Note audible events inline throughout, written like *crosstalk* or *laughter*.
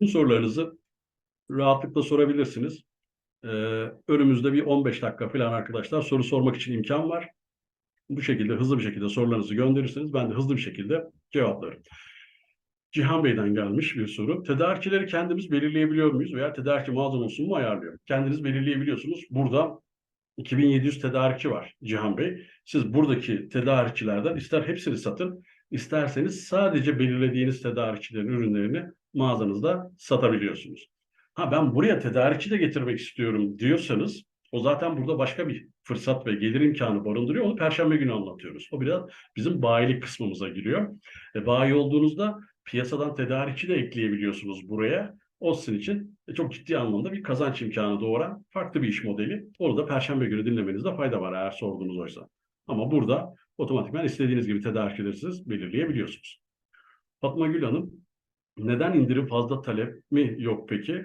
Bu sorularınızı rahatlıkla sorabilirsiniz. Ee, önümüzde bir 15 dakika falan arkadaşlar soru sormak için imkan var. Bu şekilde hızlı bir şekilde sorularınızı gönderirsiniz. Ben de hızlı bir şekilde cevaplarım. Cihan Bey'den gelmiş bir soru. Tedarikçileri kendimiz belirleyebiliyor muyuz veya tedarikçi malzemesini mu ayarlıyor? Kendiniz belirleyebiliyorsunuz. Burada 2700 tedarikçi var Cihan Bey. Siz buradaki tedarikçilerden ister hepsini satın, isterseniz sadece belirlediğiniz tedarikçilerin ürünlerini mağazanızda satabiliyorsunuz. Ha ben buraya tedarikçi de getirmek istiyorum diyorsanız o zaten burada başka bir fırsat ve gelir imkanı barındırıyor. Onu perşembe günü anlatıyoruz. O biraz bizim bayilik kısmımıza giriyor. E, bayi olduğunuzda piyasadan tedarikçi de ekleyebiliyorsunuz buraya. O sizin için e, çok ciddi anlamda bir kazanç imkanı doğuran farklı bir iş modeli. Onu da perşembe günü dinlemenizde fayda var eğer sorduğunuz oysa. Ama burada otomatikman istediğiniz gibi tedarikçileri siz belirleyebiliyorsunuz. Fatma Gül Hanım, neden indirim fazla talep mi yok peki?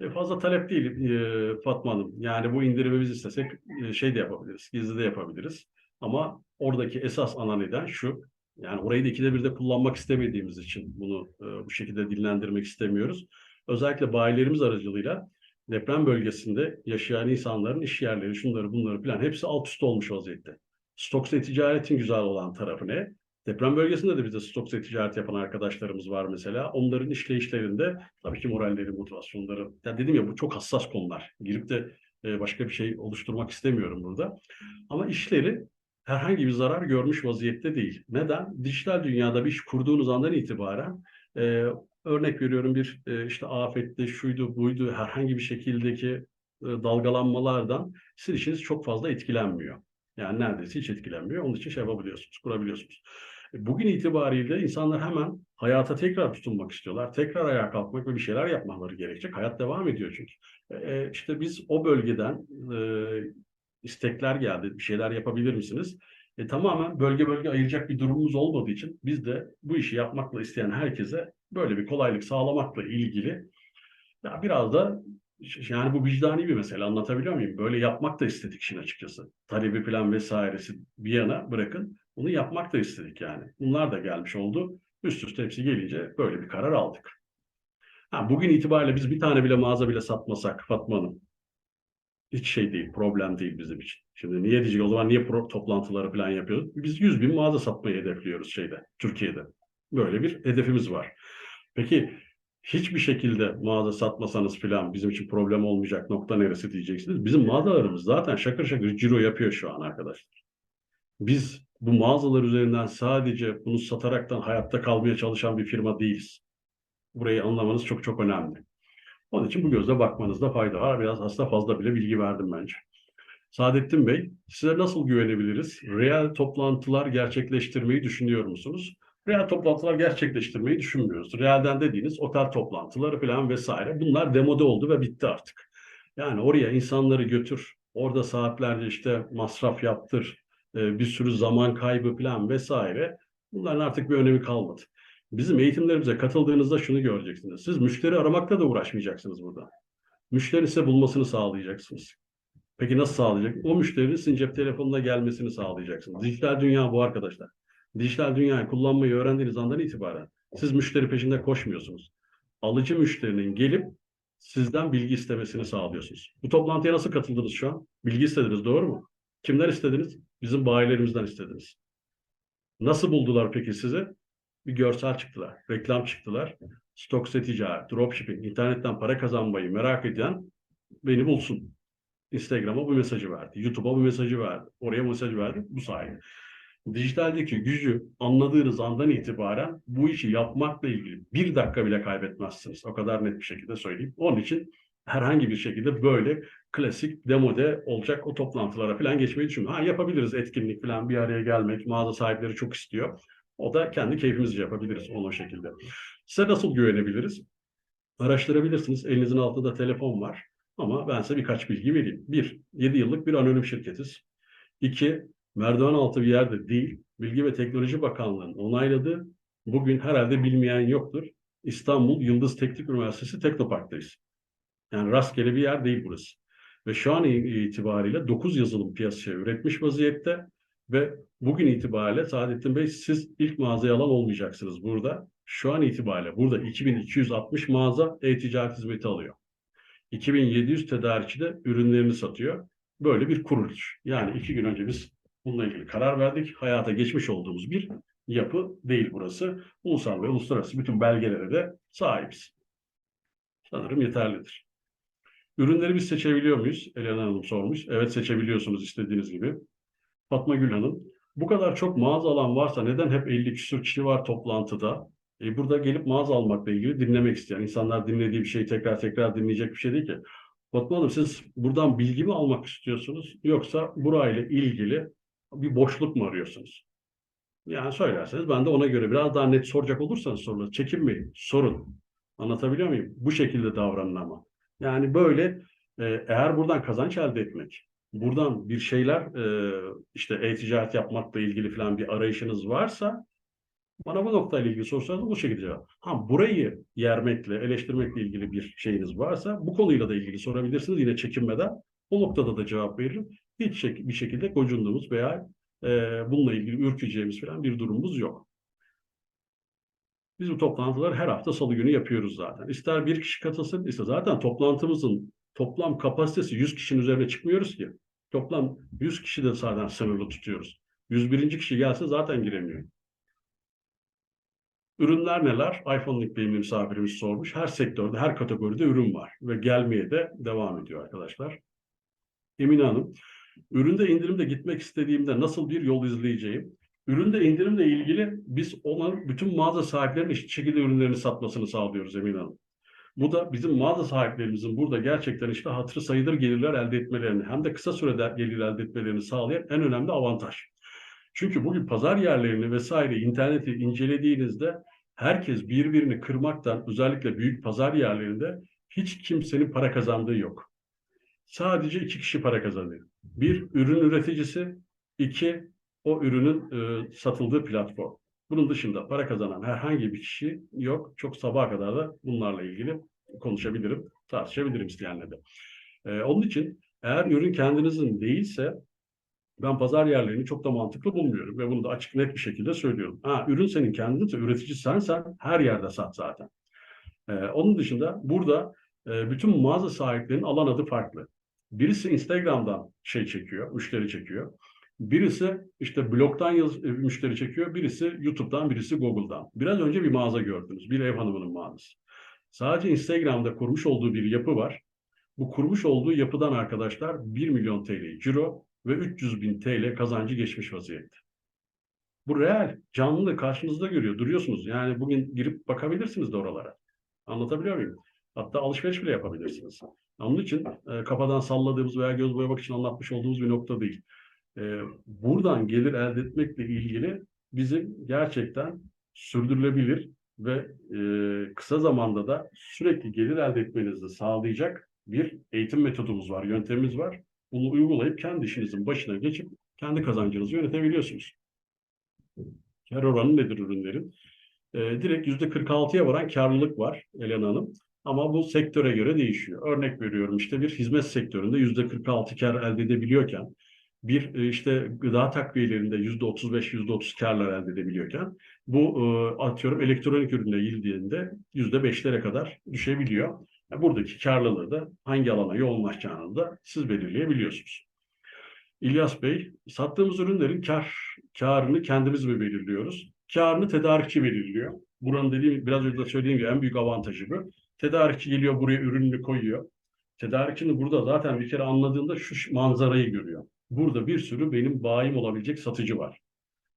E, fazla talep değil e, Fatma Hanım. Yani bu indirimi biz istesek e, şey de yapabiliriz, gizli de yapabiliriz. Ama oradaki esas ana neden şu, yani orayı da ikide bir de kullanmak istemediğimiz için bunu e, bu şekilde dillendirmek istemiyoruz. Özellikle bayilerimiz aracılığıyla deprem bölgesinde yaşayan insanların iş yerleri, şunları bunları falan hepsi alt üst olmuş vaziyette. Stoksa ticaretin güzel olan tarafı ne? Deprem bölgesinde de bizde stoksa ticaret yapan arkadaşlarımız var mesela. Onların işleyişlerinde tabii ki moralleri, motivasyonları. Ya dedim ya bu çok hassas konular. Girip de e, başka bir şey oluşturmak istemiyorum burada. Ama işleri herhangi bir zarar görmüş vaziyette değil. Neden? Dijital dünyada bir iş kurduğunuz andan itibaren e, örnek veriyorum bir e, işte afette şuydu buydu herhangi bir şekildeki e, dalgalanmalardan sizin işiniz çok fazla etkilenmiyor. Yani neredeyse hiç etkilenmiyor. Onun için şey yapabiliyorsunuz, kurabiliyorsunuz. E, bugün itibariyle insanlar hemen hayata tekrar tutunmak istiyorlar. Tekrar ayağa kalkmak ve bir şeyler yapmaları gerekecek. Hayat devam ediyor çünkü. E, işte biz o bölgeden e, istekler geldi. Bir şeyler yapabilir misiniz? E, tamamen bölge bölge ayıracak bir durumumuz olmadığı için biz de bu işi yapmakla isteyen herkese böyle bir kolaylık sağlamakla ilgili ya biraz da yani bu vicdani bir mesele anlatabiliyor muyum? Böyle yapmak da istedik işin açıkçası. Talebi plan vesairesi bir yana bırakın. Bunu yapmak da istedik yani. Bunlar da gelmiş oldu. Üst üste hepsi gelince böyle bir karar aldık. Ha, bugün itibariyle biz bir tane bile mağaza bile satmasak Fatma Hanım hiç şey değil, problem değil bizim için. Şimdi niye diyecek o zaman niye pro- toplantıları falan yapıyoruz? Biz 100 bin mağaza satmayı hedefliyoruz şeyde, Türkiye'de. Böyle bir hedefimiz var. Peki hiçbir şekilde mağaza satmasanız falan bizim için problem olmayacak nokta neresi diyeceksiniz. Bizim mağazalarımız zaten şakır şakır ciro yapıyor şu an arkadaşlar. Biz bu mağazalar üzerinden sadece bunu sataraktan hayatta kalmaya çalışan bir firma değiliz. Burayı anlamanız çok çok önemli. Onun için bu gözle bakmanızda fayda var. Biraz aslında fazla bile bilgi verdim bence. Saadettin Bey, size nasıl güvenebiliriz? Reel toplantılar gerçekleştirmeyi düşünüyor musunuz? Reel toplantılar gerçekleştirmeyi düşünmüyoruz. Realden dediğiniz otel toplantıları falan vesaire. Bunlar demode oldu ve bitti artık. Yani oraya insanları götür, orada saatlerce işte masraf yaptır, e, bir sürü zaman kaybı falan vesaire. Bunların artık bir önemi kalmadı. Bizim eğitimlerimize katıldığınızda şunu göreceksiniz. Siz müşteri aramakla da uğraşmayacaksınız burada. Müşteri size bulmasını sağlayacaksınız. Peki nasıl sağlayacak? O müşterinin sizin cep telefonuna gelmesini sağlayacaksınız. Dijital dünya bu arkadaşlar. Dijital dünyayı kullanmayı öğrendiğiniz andan itibaren siz müşteri peşinde koşmuyorsunuz. Alıcı müşterinin gelip sizden bilgi istemesini sağlıyorsunuz. Bu toplantıya nasıl katıldınız şu an? Bilgi istediniz doğru mu? Kimden istediniz? Bizim bayilerimizden istediniz. Nasıl buldular peki sizi? Bir görsel çıktılar, reklam çıktılar. Stokse ticaret, dropshipping, internetten para kazanmayı merak eden beni bulsun. Instagram'a bu mesajı verdi. YouTube'a bu mesajı verdi. Oraya mesaj verdi. Bu sayede. Dijitaldeki gücü anladığınız andan itibaren bu işi yapmakla ilgili bir dakika bile kaybetmezsiniz. O kadar net bir şekilde söyleyeyim. Onun için herhangi bir şekilde böyle klasik demode olacak o toplantılara falan geçmeyi düşünmüyorum. Ha yapabiliriz etkinlik falan bir araya gelmek. Mağaza sahipleri çok istiyor. O da kendi keyfimizce yapabiliriz onu o şekilde. Size nasıl güvenebiliriz? Araştırabilirsiniz. Elinizin altında telefon var. Ama ben size birkaç bilgi vereyim. Bir, 7 yıllık bir anonim şirketiz. İki, merdiven altı bir yerde değil. Bilgi ve Teknoloji Bakanlığı'nın onayladığı, bugün herhalde bilmeyen yoktur. İstanbul Yıldız Teknik Üniversitesi Teknopark'tayız. Yani rastgele bir yer değil burası. Ve şu an itibariyle 9 yazılım piyasaya üretmiş vaziyette ve bugün itibariyle Saadettin Bey siz ilk mağazayı alan olmayacaksınız burada. Şu an itibariyle burada 2260 mağaza e-ticaret hizmeti alıyor. 2700 tedarikçi de ürünlerini satıyor. Böyle bir kuruluş. Yani iki gün önce biz bununla ilgili karar verdik. Hayata geçmiş olduğumuz bir yapı değil burası. Ulusal ve uluslararası bütün belgelere de sahibiz. Sanırım yeterlidir. Ürünleri biz seçebiliyor muyuz? Elena Hanım sormuş. Evet seçebiliyorsunuz istediğiniz gibi. Fatma Gül Hanım. Bu kadar çok mağaza alan varsa neden hep 50 küsur kişi var toplantıda? E burada gelip mağaza almakla ilgili dinlemek isteyen, insanlar dinlediği bir şeyi tekrar tekrar dinleyecek bir şey değil ki. Fatma Hanım siz buradan bilgi mi almak istiyorsunuz yoksa burayla ilgili bir boşluk mu arıyorsunuz? Yani söylerseniz ben de ona göre biraz daha net soracak olursanız soruları çekinmeyin, sorun. Anlatabiliyor muyum? Bu şekilde davranın ama. Yani böyle e, eğer buradan kazanç elde etmek, buradan bir şeyler e, işte e-ticaret yapmakla ilgili falan bir arayışınız varsa bana bu noktayla ilgili sorsanız bu şekilde cevap. Ha burayı yermekle, eleştirmekle ilgili bir şeyiniz varsa bu konuyla da ilgili sorabilirsiniz yine çekinmeden. O noktada da cevap veririm. Hiç bir şekilde gocunduğumuz veya e, bununla ilgili ürkeceğimiz falan bir durumumuz yok. Biz bu toplantıları her hafta salı günü yapıyoruz zaten. İster bir kişi katılsın, ister zaten toplantımızın toplam kapasitesi 100 kişinin üzerine çıkmıyoruz ki. Toplam 100 kişi de zaten sınırlı tutuyoruz. 101. kişi gelse zaten giremiyor. Ürünler neler? iPhone Link benim misafirimiz sormuş. Her sektörde, her kategoride ürün var ve gelmeye de devam ediyor arkadaşlar. Emine Hanım, üründe indirimde gitmek istediğimde nasıl bir yol izleyeceğim? Üründe indirimle ilgili biz ona bütün mağaza sahiplerinin eşit şekilde ürünlerini satmasını sağlıyoruz Emine Hanım. Bu da bizim mağaza sahiplerimizin burada gerçekten işte hatırı sayılır gelirler elde etmelerini hem de kısa sürede gelir elde etmelerini sağlayan en önemli avantaj. Çünkü bugün pazar yerlerini vesaire interneti incelediğinizde herkes birbirini kırmaktan özellikle büyük pazar yerlerinde hiç kimsenin para kazandığı yok. Sadece iki kişi para kazanıyor. Bir ürün üreticisi, iki o ürünün e, satıldığı platform. Bunun dışında para kazanan herhangi bir kişi yok. Çok sabaha kadar da bunlarla ilgili konuşabilirim, tartışabilirim isteyenle de. E, onun için eğer ürün kendinizin değilse ben pazar yerlerini çok da mantıklı bulmuyorum ve bunu da açık net bir şekilde söylüyorum. Ha, ürün senin kendinse, üretici sensen her yerde sat zaten. Ee, onun dışında burada e, bütün mağaza sahiplerinin alan adı farklı. Birisi Instagram'dan şey çekiyor, müşteri çekiyor. Birisi işte blogdan yaz, e, müşteri çekiyor, birisi YouTube'dan, birisi Google'dan. Biraz önce bir mağaza gördünüz, bir ev hanımının mağazası. Sadece Instagram'da kurmuş olduğu bir yapı var. Bu kurmuş olduğu yapıdan arkadaşlar 1 milyon TL ciro ve 300 bin TL kazancı geçmiş vaziyette. Bu real, canlı karşınızda görüyor, duruyorsunuz. Yani bugün girip bakabilirsiniz de oralara. Anlatabiliyor muyum? Hatta alışveriş bile yapabilirsiniz. Onun için e, kafadan salladığımız veya göz boyamak için anlatmış olduğumuz bir nokta değil. E, buradan gelir elde etmekle ilgili bizim gerçekten sürdürülebilir ve e, kısa zamanda da sürekli gelir elde etmenizi sağlayacak bir eğitim metodumuz var, yöntemimiz var. Bunu uygulayıp kendi işinizin başına geçip kendi kazancınızı yönetebiliyorsunuz. Kar oranı nedir ürünlerin? Ee, direkt yüzde 46'ya varan karlılık var Elena Hanım. Ama bu sektöre göre değişiyor. Örnek veriyorum işte bir hizmet sektöründe yüzde 46 kar elde edebiliyorken bir e, işte gıda takviyelerinde yüzde 35 yüzde 30 karlar elde edebiliyorken bu e, atıyorum elektronik ürüne girdiğinde yüzde 5'lere kadar düşebiliyor. Buradaki karlılığı da hangi alana yoğunlaşacağını da siz belirleyebiliyorsunuz. İlyas Bey, sattığımız ürünlerin kar, karını kendimiz mi belirliyoruz? Karını tedarikçi belirliyor. Buranın dediğim, biraz önce de söylediğim gibi en büyük avantajı bu. Tedarikçi geliyor buraya ürününü koyuyor. Tedarikçinin burada zaten bir kere anladığında şu manzarayı görüyor. Burada bir sürü benim bayim olabilecek satıcı var.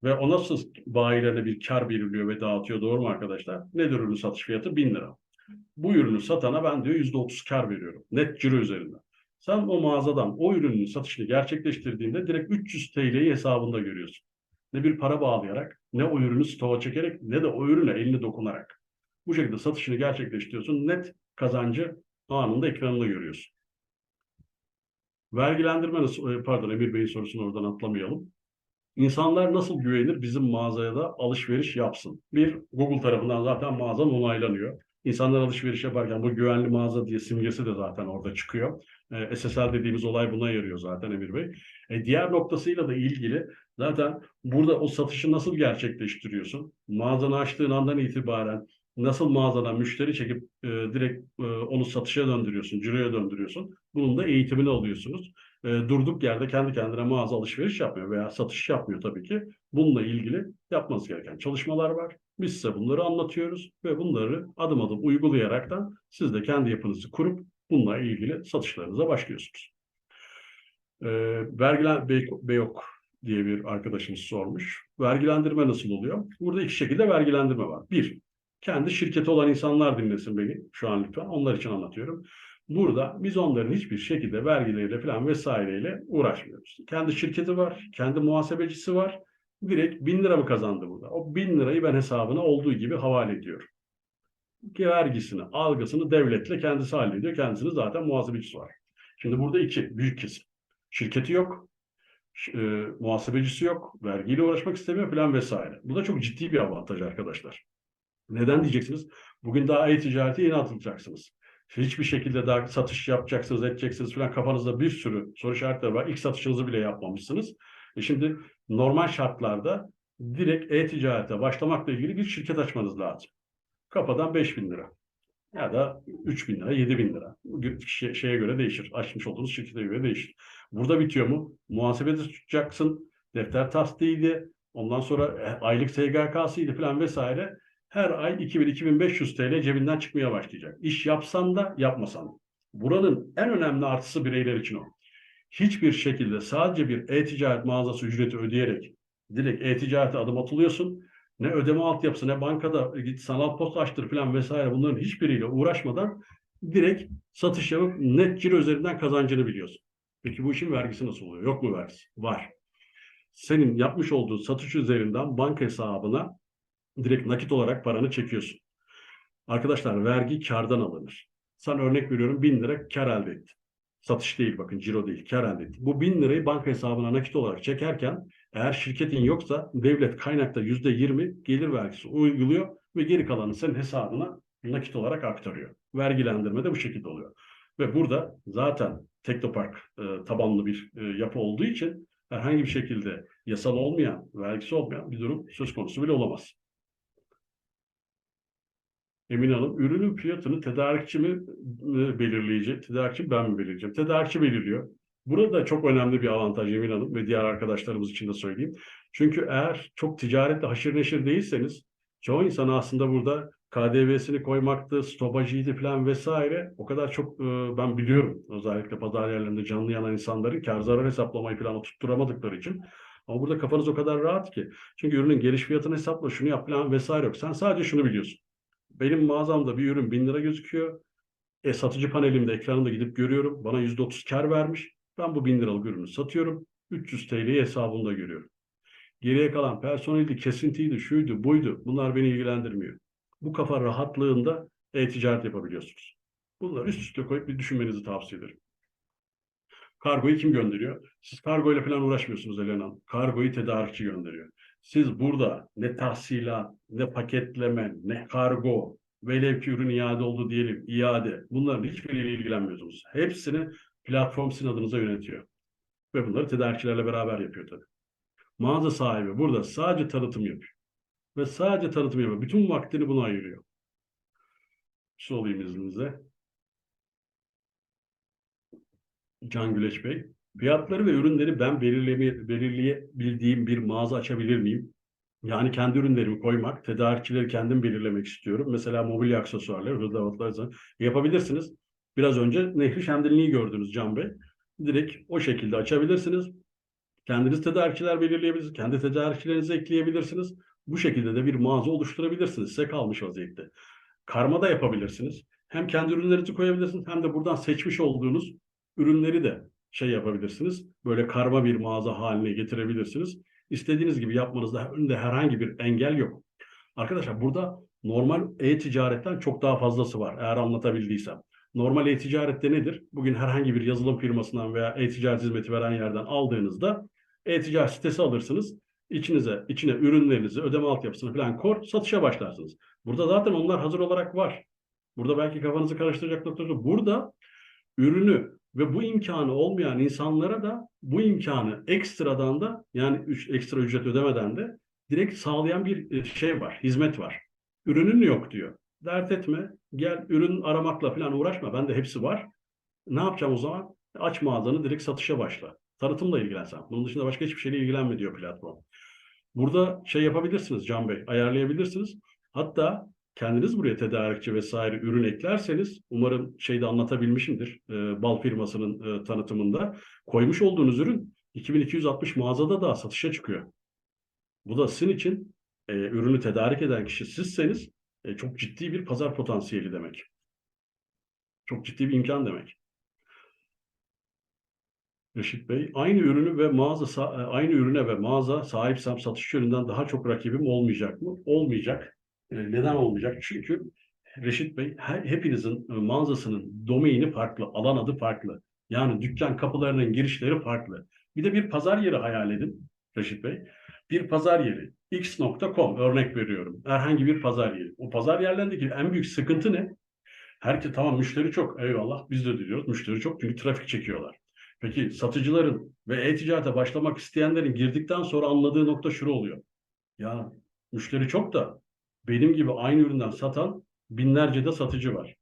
Ve o nasıl bayilerine bir kar belirliyor ve dağıtıyor doğru mu arkadaşlar? Nedir ürün satış fiyatı? 1000 lira. Bu ürünü satana ben diyor yüzde otuz kar veriyorum. Net ciro üzerinden. Sen o mağazadan o ürünün satışını gerçekleştirdiğinde direkt 300 TL'yi hesabında görüyorsun. Ne bir para bağlayarak, ne o ürünü stoğa çekerek, ne de o ürüne elini dokunarak. Bu şekilde satışını gerçekleştiriyorsun. Net kazancı anında ekranında görüyorsun. Vergilendirme e, pardon Emir Bey'in sorusunu oradan atlamayalım. İnsanlar nasıl güvenir bizim mağazaya da alışveriş yapsın? Bir, Google tarafından zaten mağazan onaylanıyor. İnsanlar alışveriş yaparken bu güvenli mağaza diye simgesi de zaten orada çıkıyor. E, SSL dediğimiz olay buna yarıyor zaten Emir Bey. E, diğer noktasıyla da ilgili zaten burada o satışı nasıl gerçekleştiriyorsun? Mağazanı açtığın andan itibaren nasıl mağazadan müşteri çekip e, direkt e, onu satışa döndürüyorsun, ciroya döndürüyorsun. Bunun da eğitimini alıyorsunuz. E, durduk yerde kendi kendine mağaza alışveriş yapmıyor veya satış yapmıyor tabii ki. Bununla ilgili yapmanız gereken çalışmalar var. Biz size bunları anlatıyoruz ve bunları adım adım uygulayaraktan siz de kendi yapınızı kurup bununla ilgili satışlarınıza başlıyorsunuz. E, vergilen Bey, Beyok diye bir arkadaşımız sormuş. Vergilendirme nasıl oluyor? Burada iki şekilde vergilendirme var. Bir, kendi şirketi olan insanlar dinlesin beni şu an lütfen. Onlar için anlatıyorum. Burada biz onların hiçbir şekilde vergileriyle falan vesaireyle uğraşmıyoruz. Kendi şirketi var, kendi muhasebecisi var. Direkt bin lira mı kazandı burada? O bin lirayı ben hesabına olduğu gibi havale ediyorum. Vergisini, algısını devletle kendisi hallediyor. Kendisinin zaten muhasebecisi var. Şimdi burada iki büyük kesim. Şirketi yok, e, muhasebecisi yok, vergiyle uğraşmak istemiyor falan vesaire. Bu da çok ciddi bir avantaj arkadaşlar. Neden diyeceksiniz? Bugün daha e-ticarete yeni atılacaksınız. Hiçbir şekilde daha satış yapacaksınız, edeceksiniz falan kafanızda bir sürü soru işaretleri var. İlk satışınızı bile yapmamışsınız. E şimdi normal şartlarda direkt e-ticarete başlamakla ilgili bir şirket açmanız lazım. Kafadan 5 bin lira ya da 3 bin lira, 7 bin lira. Şey, şeye göre değişir. Açmış olduğunuz şirkete göre değişir. Burada bitiyor mu? Muhasebede tutacaksın. Defter tasdiydi. Ondan sonra e, aylık SGK'sıydı falan vesaire her ay 2000-2500 TL cebinden çıkmaya başlayacak. İş yapsan da yapmasan. Buranın en önemli artısı bireyler için o. Hiçbir şekilde sadece bir e-ticaret mağazası ücreti ödeyerek direkt e-ticarete adım atılıyorsun. Ne ödeme altyapısı ne bankada git sanal post açtır falan vesaire bunların hiçbiriyle uğraşmadan direkt satış yapıp net ciro üzerinden kazancını biliyorsun. Peki bu işin vergisi nasıl oluyor? Yok mu vergisi? Var. Senin yapmış olduğun satış üzerinden banka hesabına direkt nakit olarak paranı çekiyorsun. Arkadaşlar vergi kardan alınır. Sen örnek veriyorum bin lira kar elde ettin. Satış değil bakın ciro değil kar elde ettin. Bu bin lirayı banka hesabına nakit olarak çekerken eğer şirketin yoksa devlet kaynakta yüzde yirmi gelir vergisi uyguluyor ve geri kalanı senin hesabına nakit olarak aktarıyor. Vergilendirme de bu şekilde oluyor. Ve burada zaten Teknopark e, tabanlı bir e, yapı olduğu için herhangi bir şekilde yasal olmayan, vergisi olmayan bir durum söz konusu bile olamaz. Emin Hanım, ürünün fiyatını tedarikçi mi e, belirleyecek, tedarikçi ben mi belirleyeceğim? Tedarikçi belirliyor. Burada çok önemli bir avantaj Emin Hanım ve diğer arkadaşlarımız için de söyleyeyim. Çünkü eğer çok ticaretle haşır neşir değilseniz çoğu insan aslında burada KDV'sini koymaktı, stopajıydı falan vesaire o kadar çok e, ben biliyorum. Özellikle pazar yerlerinde canlı yanan insanların kar zarar hesaplamayı falan tutturamadıkları için. Ama burada kafanız o kadar rahat ki. Çünkü ürünün geliş fiyatını hesapla, şunu yap falan vesaire yok. Sen sadece şunu biliyorsun. Benim mağazamda bir ürün 1000 lira gözüküyor. E, satıcı panelimde ekranında gidip görüyorum. Bana %30 kar vermiş. Ben bu 1000 liralık ürünü satıyorum. 300 TL'yi hesabımda görüyorum. Geriye kalan personeldi, kesintiydi, şuydu, buydu. Bunlar beni ilgilendirmiyor. Bu kafa rahatlığında e-ticaret yapabiliyorsunuz. Bunları üst üste koyup bir düşünmenizi tavsiye ederim. Kargoyu kim gönderiyor? Siz kargoyla falan uğraşmıyorsunuz Elena Hanım. Kargoyu tedarikçi gönderiyor. Siz burada ne tahsilat, ne paketleme, ne kargo, velev ki ürün iade oldu diyelim, iade. Bunların hiçbiriyle ilgilenmiyorsunuz. Hepsini platform sizin adınıza yönetiyor. Ve bunları tedarikçilerle beraber yapıyor tabii. Mağaza sahibi burada sadece tanıtım yapıyor. Ve sadece tanıtım yapıyor. Bütün vaktini buna ayırıyor. Şu olayım izninizle. Can Güleç Bey. Fiyatları ve ürünleri ben belirleyebildiğim bir mağaza açabilir miyim? Yani kendi ürünlerimi koymak, tedarikçileri kendim belirlemek istiyorum. Mesela mobilya aksesuarları, hırdavatlar yapabilirsiniz. Biraz önce Nehri Şendilli'yi gördünüz Can Bey. Direkt o şekilde açabilirsiniz. Kendiniz tedarikçiler belirleyebilirsiniz. Kendi tedarikçilerinizi ekleyebilirsiniz. Bu şekilde de bir mağaza oluşturabilirsiniz. Size kalmış vaziyette. Karma da yapabilirsiniz. Hem kendi ürünlerinizi koyabilirsiniz hem de buradan seçmiş olduğunuz ürünleri de şey yapabilirsiniz. Böyle karma bir mağaza haline getirebilirsiniz. İstediğiniz gibi yapmanızda önünde herhangi bir engel yok. Arkadaşlar burada normal e-ticaretten çok daha fazlası var eğer anlatabildiysem. Normal e-ticarette nedir? Bugün herhangi bir yazılım firmasından veya e-ticaret hizmeti veren yerden aldığınızda e-ticaret sitesi alırsınız. İçinize, içine ürünlerinizi, ödeme altyapısını falan kor, satışa başlarsınız. Burada zaten onlar hazır olarak var. Burada belki kafanızı karıştıracak nokta. Burada ürünü ve bu imkanı olmayan insanlara da bu imkanı ekstradan da yani üç, ekstra ücret ödemeden de direkt sağlayan bir e, şey var, hizmet var. Ürünün yok diyor. Dert etme, gel ürün aramakla falan uğraşma. Bende hepsi var. Ne yapacağım o zaman? Aç mağazanı direkt satışa başla. Tanıtımla ilgilensen. Bunun dışında başka hiçbir şeyle ilgilenme diyor platform. Burada şey yapabilirsiniz Can Bey, ayarlayabilirsiniz. Hatta kendiniz buraya tedarikçi vesaire ürün eklerseniz umarım şeyde anlatabilmişimdir e, bal firmasının e, tanıtımında koymuş olduğunuz ürün 2260 mağazada da satışa çıkıyor. Bu da sizin için e, ürünü tedarik eden kişi sizseniz e, çok ciddi bir pazar potansiyeli demek. Çok ciddi bir imkan demek. Reşit Bey, aynı ürünü ve mağaza e, aynı ürüne ve mağaza sahipsem satış yönünden daha çok rakibim olmayacak mı? Olmayacak. E, neden olmayacak? Çünkü Reşit Bey, her, hepinizin e, mağazasının domaini farklı, alan adı farklı. Yani dükkan kapılarının girişleri farklı. Bir de bir pazar yeri hayal edin Reşit Bey. Bir pazar yeri, x.com örnek veriyorum. Herhangi bir pazar yeri. O pazar yerlerindeki en büyük sıkıntı ne? Herkes tamam müşteri çok eyvallah biz de diyoruz müşteri çok çünkü trafik çekiyorlar. Peki satıcıların ve e-ticarete başlamak isteyenlerin girdikten sonra anladığı nokta şuru oluyor. Ya müşteri çok da benim gibi aynı üründen satan binlerce de satıcı var.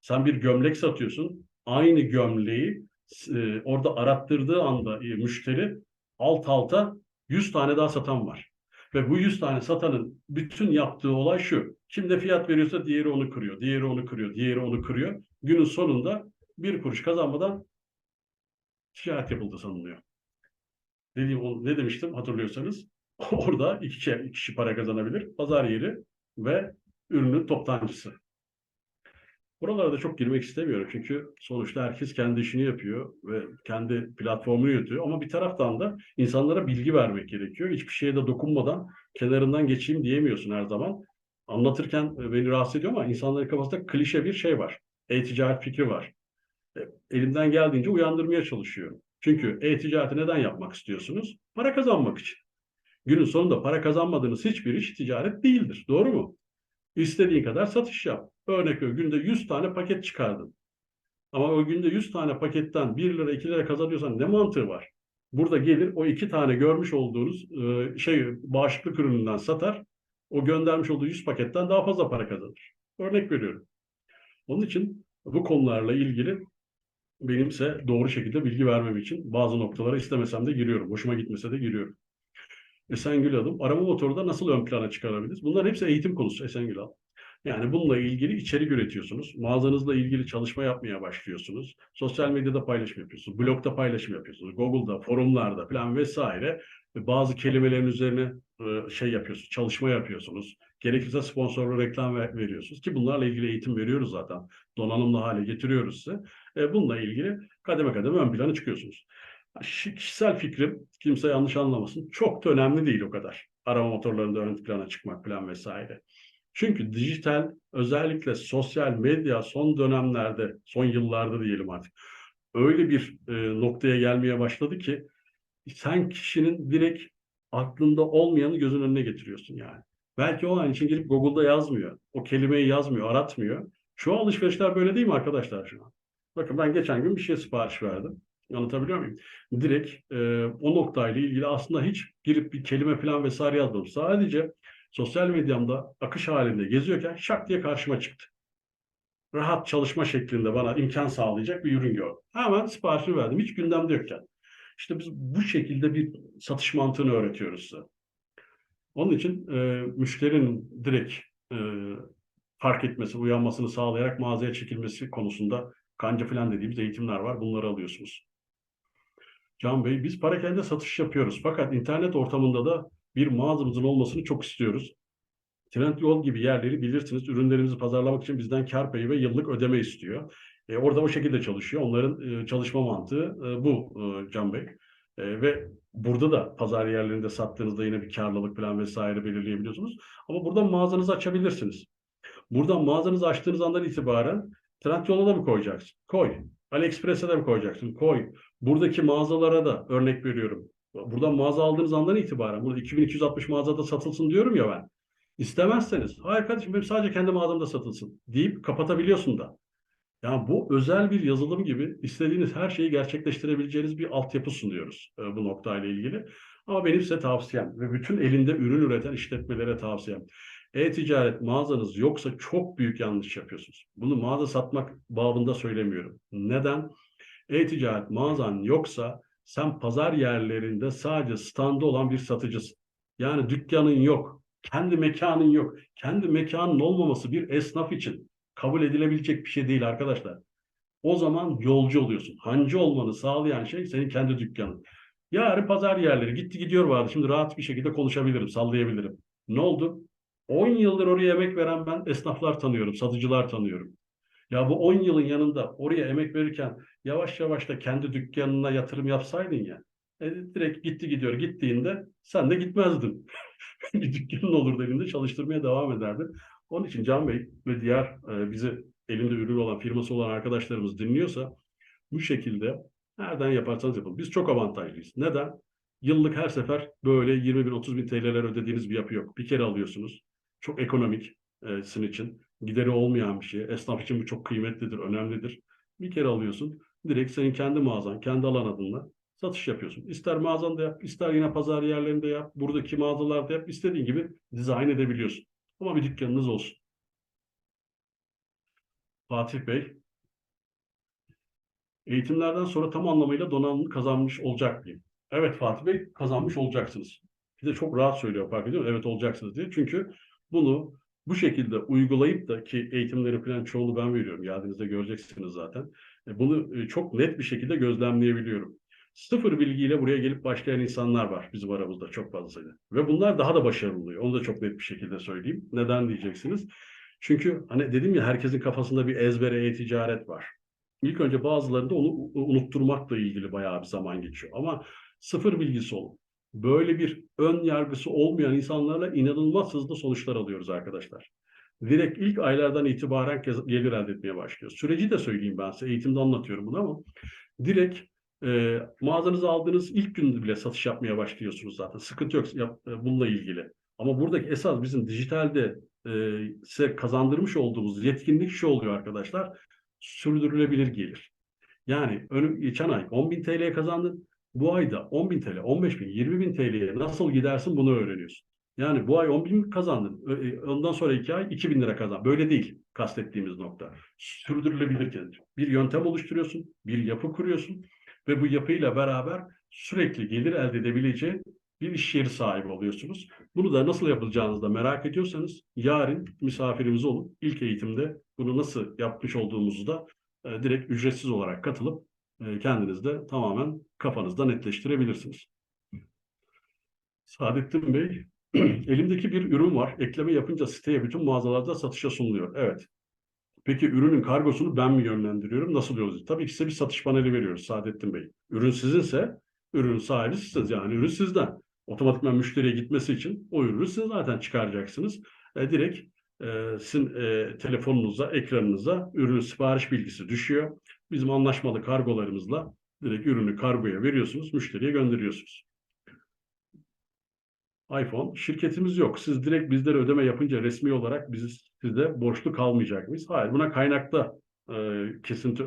Sen bir gömlek satıyorsun. Aynı gömleği e, orada arattırdığı anda e, müşteri alt alta 100 tane daha satan var. Ve bu 100 tane satanın bütün yaptığı olay şu. Kimde fiyat veriyorsa diğeri onu kırıyor, diğeri onu kırıyor, diğeri onu kırıyor. Günün sonunda bir kuruş kazanmadan ticaret yapıldı sanılıyor. Dediğim, ne demiştim hatırlıyorsanız? *laughs* Orada iki kişi, iki kişi para kazanabilir. Pazar yeri ve ürünün toptancısı. Buralara da çok girmek istemiyorum çünkü sonuçta herkes kendi işini yapıyor ve kendi platformunu yönetiyor. Ama bir taraftan da insanlara bilgi vermek gerekiyor. Hiçbir şeye de dokunmadan kenarından geçeyim diyemiyorsun her zaman. Anlatırken beni rahatsız ediyor ama insanların kafasında klişe bir şey var. E-ticaret fikri var. E, elimden geldiğince uyandırmaya çalışıyorum. Çünkü e-ticareti neden yapmak istiyorsunuz? Para kazanmak için. Günün sonunda para kazanmadığınız hiçbir iş ticaret değildir. Doğru mu? İstediğin kadar satış yap. Örnek ver günde 100 tane paket çıkardın. Ama o günde 100 tane paketten 1 lira 2 lira kazanıyorsan ne mantığı var? Burada gelir o iki tane görmüş olduğunuz e, şey bağışıklık ürününden satar. O göndermiş olduğu 100 paketten daha fazla para kazanır. Örnek veriyorum. Onun için bu konularla ilgili benimse doğru şekilde bilgi vermem için bazı noktalara istemesem de giriyorum. Hoşuma gitmese de giriyorum. Esengül Hanım, arama motoru da nasıl ön plana çıkarabiliriz? Bunların hepsi eğitim konusu Esengül Hanım. Yani bununla ilgili içerik üretiyorsunuz. Mağazanızla ilgili çalışma yapmaya başlıyorsunuz. Sosyal medyada paylaşım yapıyorsunuz. Blogda paylaşım yapıyorsunuz. Google'da, forumlarda falan vesaire. Bazı kelimelerin üzerine e, şey yapıyorsunuz, çalışma yapıyorsunuz. Gerekirse sponsorlu reklam veriyorsunuz ki bunlarla ilgili eğitim veriyoruz zaten. Donanımlı hale getiriyoruz size. E, bununla ilgili kademe kademe ön plana çıkıyorsunuz. Kişisel fikrim, kimse yanlış anlamasın, çok da önemli değil o kadar. Arama motorlarında ön plana çıkmak falan vesaire. Çünkü dijital özellikle sosyal medya son dönemlerde, son yıllarda diyelim artık öyle bir e, noktaya gelmeye başladı ki sen kişinin direkt aklında olmayanı gözün önüne getiriyorsun yani. Belki o an için girip Google'da yazmıyor. O kelimeyi yazmıyor, aratmıyor. Şu alışverişler böyle değil mi arkadaşlar şu an? Bakın ben geçen gün bir şey sipariş verdim. Anlatabiliyor muyum? Direkt e, o noktayla ilgili aslında hiç girip bir kelime falan vesaire yazmadım. Sadece sosyal medyamda akış halinde geziyorken şak diye karşıma çıktı. Rahat çalışma şeklinde bana imkan sağlayacak bir ürün gördüm. Hemen siparişini verdim. Hiç gündemde yokken. İşte biz bu şekilde bir satış mantığını öğretiyoruz size. Onun için e, müşterinin direkt e, fark etmesi, uyanmasını sağlayarak mağazaya çekilmesi konusunda kanca falan dediğimiz eğitimler var. Bunları alıyorsunuz. Can Bey, biz parakende satış yapıyoruz. Fakat internet ortamında da bir mağazamızın olmasını çok istiyoruz. Trendyol gibi yerleri bilirsiniz. Ürünlerimizi pazarlamak için bizden kar payı ve yıllık ödeme istiyor. E, orada o şekilde çalışıyor. Onların e, çalışma mantığı e, bu e, Can Bey. E, ve burada da pazar yerlerinde sattığınızda yine bir karlılık falan vesaire belirleyebiliyorsunuz. Ama buradan mağazanızı açabilirsiniz. Buradan mağazanızı açtığınız andan itibaren Trendyol'a da mı koyacaksın? Koy. AliExpress'e de mi koyacaksın? Koy. Buradaki mağazalara da örnek veriyorum. Buradan mağaza aldığınız andan itibaren burada 2260 mağazada satılsın diyorum ya ben. İstemezseniz, hayır kardeşim benim sadece kendi mağazamda satılsın deyip kapatabiliyorsun da. Yani bu özel bir yazılım gibi istediğiniz her şeyi gerçekleştirebileceğiniz bir altyapı sunuyoruz e, bu noktayla ilgili. Ama benim size tavsiyem ve bütün elinde ürün üreten işletmelere tavsiyem. E-ticaret mağazanız yoksa çok büyük yanlış yapıyorsunuz. Bunu mağaza satmak babında söylemiyorum. Neden? E-ticaret mağazan yoksa sen pazar yerlerinde sadece standı olan bir satıcısın. Yani dükkanın yok, kendi mekanın yok. Kendi mekanın olmaması bir esnaf için kabul edilebilecek bir şey değil arkadaşlar. O zaman yolcu oluyorsun. Hancı olmanı sağlayan şey senin kendi dükkanın. Yarın pazar yerleri gitti gidiyor vardı. Şimdi rahat bir şekilde konuşabilirim, sallayabilirim. Ne oldu? 10 yıldır oraya emek veren ben esnaflar tanıyorum, satıcılar tanıyorum. Ya bu 10 yılın yanında oraya emek verirken yavaş yavaş da kendi dükkanına yatırım yapsaydın ya. E, direkt gitti gidiyor gittiğinde sen de gitmezdin. *laughs* bir dükkanın olurdu elinde çalıştırmaya devam ederdin. Onun için Can Bey ve diğer e, bizi elinde ürün olan firması olan arkadaşlarımız dinliyorsa bu şekilde nereden yaparsanız yapın. Biz çok avantajlıyız. Neden? Yıllık her sefer böyle 20 bin 30 bin TL'ler ödediğiniz bir yapı yok. Bir kere alıyorsunuz. Çok ekonomik e, sizin için. Gideri olmayan bir şey. Esnaf için bu çok kıymetlidir, önemlidir. Bir kere alıyorsun. Direkt senin kendi mağazan, kendi alan adınla satış yapıyorsun. İster mağazanda yap, ister yine pazar yerlerinde yap, buradaki mağazalarda yap, istediğin gibi dizayn edebiliyorsun. Ama bir dükkanınız olsun. Fatih Bey, eğitimlerden sonra tam anlamıyla donanımlı kazanmış olacak mıyım? Evet Fatih Bey, kazanmış olacaksınız. Bir de çok rahat söylüyor fark ediyor musun? Evet olacaksınız diye. Çünkü bunu bu şekilde uygulayıp da ki eğitimleri falan çoğunu ben veriyorum. Geldiğinizde göreceksiniz zaten. E, Bunu e, çok net bir şekilde gözlemleyebiliyorum. Sıfır bilgiyle buraya gelip başlayan insanlar var bizim aramızda çok fazla sayıda. Ve bunlar daha da başarılı oluyor. Onu da çok net bir şekilde söyleyeyim. Neden diyeceksiniz? Çünkü hani dedim ya herkesin kafasında bir ezbere e-ticaret var. İlk önce bazılarında onu unutturmakla ilgili bayağı bir zaman geçiyor. Ama sıfır bilgisi olun. Böyle bir ön yargısı olmayan insanlarla inanılmaz hızlı sonuçlar alıyoruz arkadaşlar. Direkt ilk aylardan itibaren gelir elde etmeye başlıyor. Süreci de söyleyeyim ben size. Eğitimde anlatıyorum bunu ama direkt e, mağazanızı aldığınız ilk gün bile satış yapmaya başlıyorsunuz zaten. Sıkıntı yok yap, e, bununla ilgili. Ama buradaki esas bizim dijitalde e, size kazandırmış olduğumuz yetkinlik şu oluyor arkadaşlar. Sürdürülebilir gelir. Yani önüm, geçen ay 10.000 TL kazandın. Bu ayda 10.000 TL, 15.000, 20.000 TL'ye nasıl gidersin bunu öğreniyorsun. Yani bu ay 10.000 kazandın. e, Ondan sonra iki ay 2.000 lira kazan. Böyle değil kastettiğimiz nokta. Sürdürülebilir gelir. Bir yöntem oluşturuyorsun, bir yapı kuruyorsun ve bu yapıyla beraber sürekli gelir elde edebileceğin bir iş yeri sahibi oluyorsunuz. Bunu da nasıl yapılacağınızı da merak ediyorsanız yarın misafirimiz olun. İlk eğitimde bunu nasıl yapmış olduğumuzu da e, direkt ücretsiz olarak katılıp e, kendiniz de tamamen kafanızda netleştirebilirsiniz. Saadettin Bey, *clears throat* elimdeki bir ürün var. Ekleme yapınca siteye bütün mağazalarda satışa sunuluyor. Evet. Peki ürünün kargosunu ben mi yönlendiriyorum? Nasıl yolluyoruz? Tabii ki size bir satış paneli veriyoruz Saadettin Bey. Ürün sizinse ürün sahibi sizsiniz. Yani ürün sizden. Otomatikman müşteriye gitmesi için o ürünü siz zaten çıkaracaksınız. E, direkt e, sizin e, telefonunuza, ekranınıza ürünün sipariş bilgisi düşüyor. Bizim anlaşmalı kargolarımızla direkt ürünü kargoya veriyorsunuz, müşteriye gönderiyorsunuz iPhone. Şirketimiz yok. Siz direkt bizlere ödeme yapınca resmi olarak biz size borçlu kalmayacak mıyız? Hayır. Buna kaynakta e, kesinti e,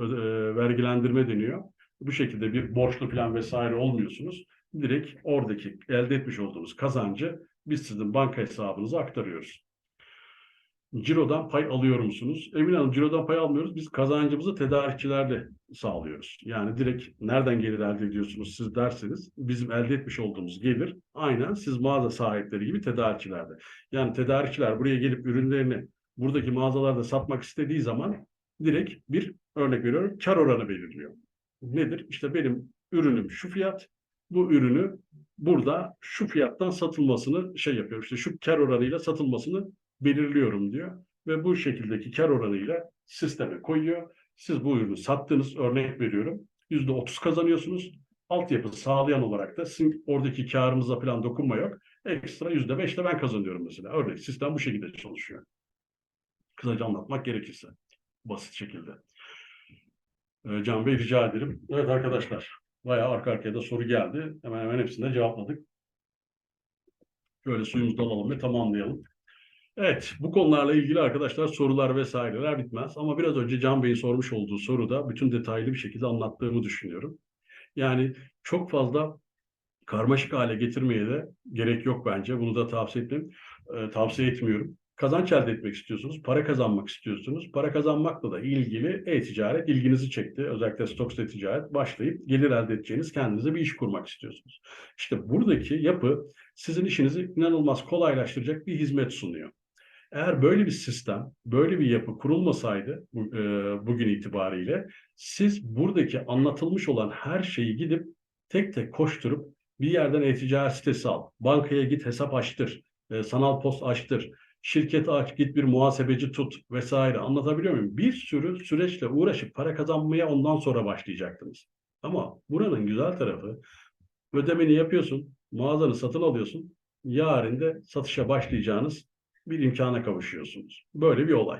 vergilendirme deniyor. Bu şekilde bir borçlu plan vesaire olmuyorsunuz. Direkt oradaki elde etmiş olduğunuz kazancı biz sizin banka hesabınıza aktarıyoruz. Ciro'dan pay alıyor musunuz? Emin Hanım Ciro'dan pay almıyoruz. Biz kazancımızı tedarikçilerle sağlıyoruz. Yani direkt nereden gelir elde ediyorsunuz siz derseniz bizim elde etmiş olduğumuz gelir aynen siz mağaza sahipleri gibi tedarikçilerde. Yani tedarikçiler buraya gelip ürünlerini buradaki mağazalarda satmak istediği zaman direkt bir örnek veriyorum kar oranı belirliyor. Nedir? İşte benim ürünüm şu fiyat, bu ürünü burada şu fiyattan satılmasını şey yapıyorum. İşte şu kar oranıyla satılmasını belirliyorum diyor. Ve bu şekildeki kar oranıyla sisteme koyuyor. Siz bu ürünü sattınız örnek veriyorum. Yüzde otuz kazanıyorsunuz. Altyapı sağlayan olarak da sizin oradaki karınıza falan dokunma yok. Ekstra yüzde beş de ben kazanıyorum mesela. Örnek sistem bu şekilde çalışıyor. Kısaca anlatmak gerekirse. Basit şekilde. Ee, Can Bey rica ederim. Evet arkadaşlar. Bayağı arka arkaya da soru geldi. Hemen hemen hepsine cevapladık. Şöyle suyumuzu alalım ve tamamlayalım. Evet, bu konularla ilgili arkadaşlar sorular vesaireler bitmez. Ama biraz önce Can Bey'in sormuş olduğu soruda bütün detaylı bir şekilde anlattığımı düşünüyorum. Yani çok fazla karmaşık hale getirmeye de gerek yok bence. Bunu da tavsiye etmem, e, tavsiye etmiyorum. Kazanç elde etmek istiyorsunuz, para kazanmak istiyorsunuz. Para kazanmakla da ilgili e-ticaret ilginizi çekti. Özellikle stokes ticaret başlayıp gelir elde edeceğiniz kendinize bir iş kurmak istiyorsunuz. İşte buradaki yapı sizin işinizi inanılmaz kolaylaştıracak bir hizmet sunuyor. Eğer böyle bir sistem, böyle bir yapı kurulmasaydı bu, e, bugün itibariyle siz buradaki anlatılmış olan her şeyi gidip tek tek koşturup bir yerden e-ticaret sitesi al, bankaya git hesap açtır, e, sanal post açtır, şirketi aç git bir muhasebeci tut vesaire anlatabiliyor muyum? Bir sürü süreçle uğraşıp para kazanmaya ondan sonra başlayacaktınız. Ama buranın güzel tarafı ödemeni yapıyorsun, mağazanı satın alıyorsun, yarın da satışa başlayacağınız bir imkana kavuşuyorsunuz. Böyle bir olay.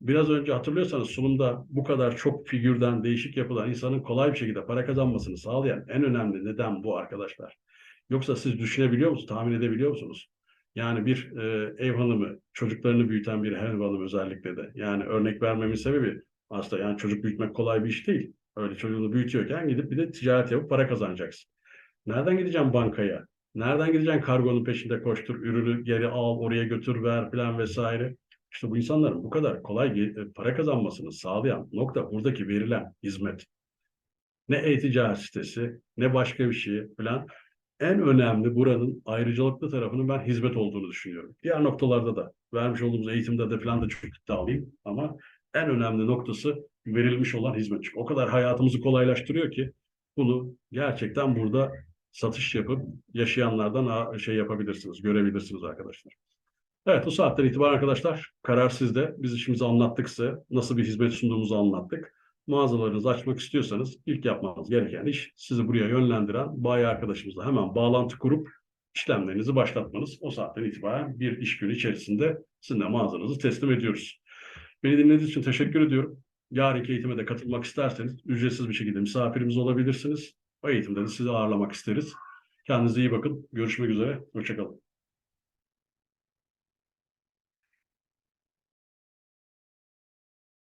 Biraz önce hatırlıyorsanız sunumda bu kadar çok figürden değişik yapılan insanın kolay bir şekilde para kazanmasını sağlayan en önemli neden bu arkadaşlar. Yoksa siz düşünebiliyor musunuz, tahmin edebiliyor musunuz? Yani bir e, ev hanımı, çocuklarını büyüten bir ev hanımı özellikle de. Yani örnek vermemin sebebi aslında yani çocuk büyütmek kolay bir iş değil. Öyle çocuğunu büyütüyorken gidip bir de ticaret yapıp para kazanacaksın. Nereden gideceğim bankaya? Nereden gideceksin kargonun peşinde koştur, ürünü geri al, oraya götür, ver falan vesaire. İşte bu insanların bu kadar kolay e, para kazanmasını sağlayan nokta buradaki verilen hizmet. Ne e-ticaret sitesi, ne başka bir şey falan. En önemli buranın ayrıcalıklı tarafının ben hizmet olduğunu düşünüyorum. Diğer noktalarda da, vermiş olduğumuz eğitimde de falan da çok iddialıyım. Ama en önemli noktası verilmiş olan hizmet. Çünkü o kadar hayatımızı kolaylaştırıyor ki bunu gerçekten burada satış yapıp yaşayanlardan şey yapabilirsiniz, görebilirsiniz arkadaşlar. Evet bu saatten itibaren arkadaşlar karar sizde. Biz işimizi anlattık size. Nasıl bir hizmet sunduğumuzu anlattık. Mağazalarınızı açmak istiyorsanız ilk yapmanız gereken iş sizi buraya yönlendiren bayi arkadaşımızla hemen bağlantı kurup işlemlerinizi başlatmanız. O saatten itibaren bir iş günü içerisinde sizin de mağazanızı teslim ediyoruz. Beni dinlediğiniz için teşekkür ediyorum. Yarınki eğitime de katılmak isterseniz ücretsiz bir şekilde misafirimiz olabilirsiniz. O eğitimde de sizi ağırlamak isteriz. Kendinize iyi bakın. Görüşmek üzere. Hoşçakalın.